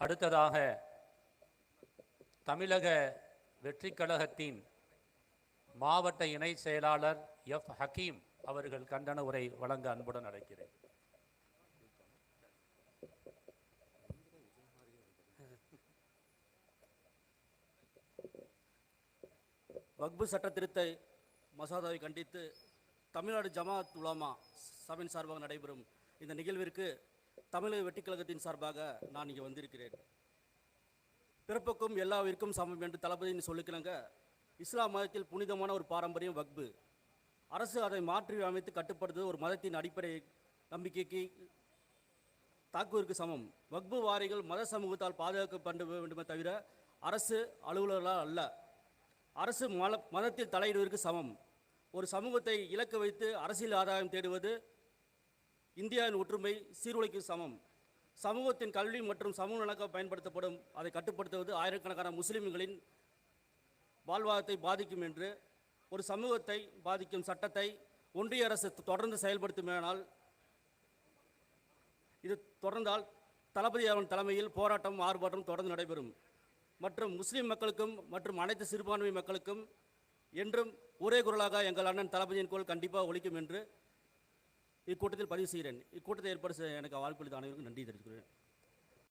அடுத்ததாக தமிழக வெற்றி கழகத்தின் மாவட்ட இணை செயலாளர் எஃப். ஹக்கீம் அவர்கள் கண்டன உரை வழங்க அன்புடன் அழைக்கிறேன். வக்பு சட்ட திருத்த மசோதாவை கண்டித்து தமிழ்நாடு ஜமாஅத் உலாமா சபையின் சார்பாக நடைபெறும் இந்த நிகழ்விற்கு தமிழக வெட்டிக்கழகத்தின் சார்பாக நான் இங்கே வந்திருக்கிறேன். பிறப்புக்கும் எல்லாவிற்கும் சமம் என்று தளபதினு சொல்லிக்கிறங்க இஸ்லாம் மதத்தில் புனிதமான ஒரு பாரம்பரியம் வக்பு. அரசு அதை மாற்றி அமைத்து கட்டுப்படுத்துவது ஒரு மதத்தின் அடிப்படை நம்பிக்கைக்கு தாக்குவதற்கு சமம். வக்பு வாரிகள் மத சமூகத்தால் பாதுகாக்கப்பட வேண்டுமே தவிர அரசு அலுவலர்களால் அல்ல. அரசு மல மதத்தில் தலையிடுவதற்கு சமம். ஒரு சமூகத்தை இலக்கு வைத்து அரசியல் ஆதாயம் தேடுவது இந்தியாவின் ஒற்றுமை சீர்குலைக்கு சமம். சமூகத்தின் கல்வி மற்றும் சமூக நலனுக்காக பயன்படுத்தப்படும் அதை கட்டுப்படுத்துவது ஆயிரக்கணக்கான முஸ்லிம்களின் வாழ்வாதாரத்தை பாதிக்கும் என்று ஒரு சமூகத்தை பாதிக்கும் சட்டத்தை ஒன்றிய அரசு தொடர்ந்து செயல்படுத்துமானால் இது தொடர்ந்தால் தளபதி அவன் தலைமையில் போராட்டம் ஆர்ப்பாட்டம் தொடர்ந்து நடைபெறும். மற்றும் முஸ்லீம் மக்களுக்கும் மற்றும் அனைத்து சிறுபான்மை மக்களுக்கும் என்றும் ஒரே குரலாக எங்கள் அண்ணன் தளபதியின் குரல் கண்டிப்பாக ஒலிக்கும் என்று இக்கூட்டத்தில் பதிவு செய்கிறேன். இக்கூட்டத்தை ஏற்பாடு செய்ய எனக்கு வாய்ப்பளித்த அனைவருக்கும் நன்றி தெரிவிக்கிறேன்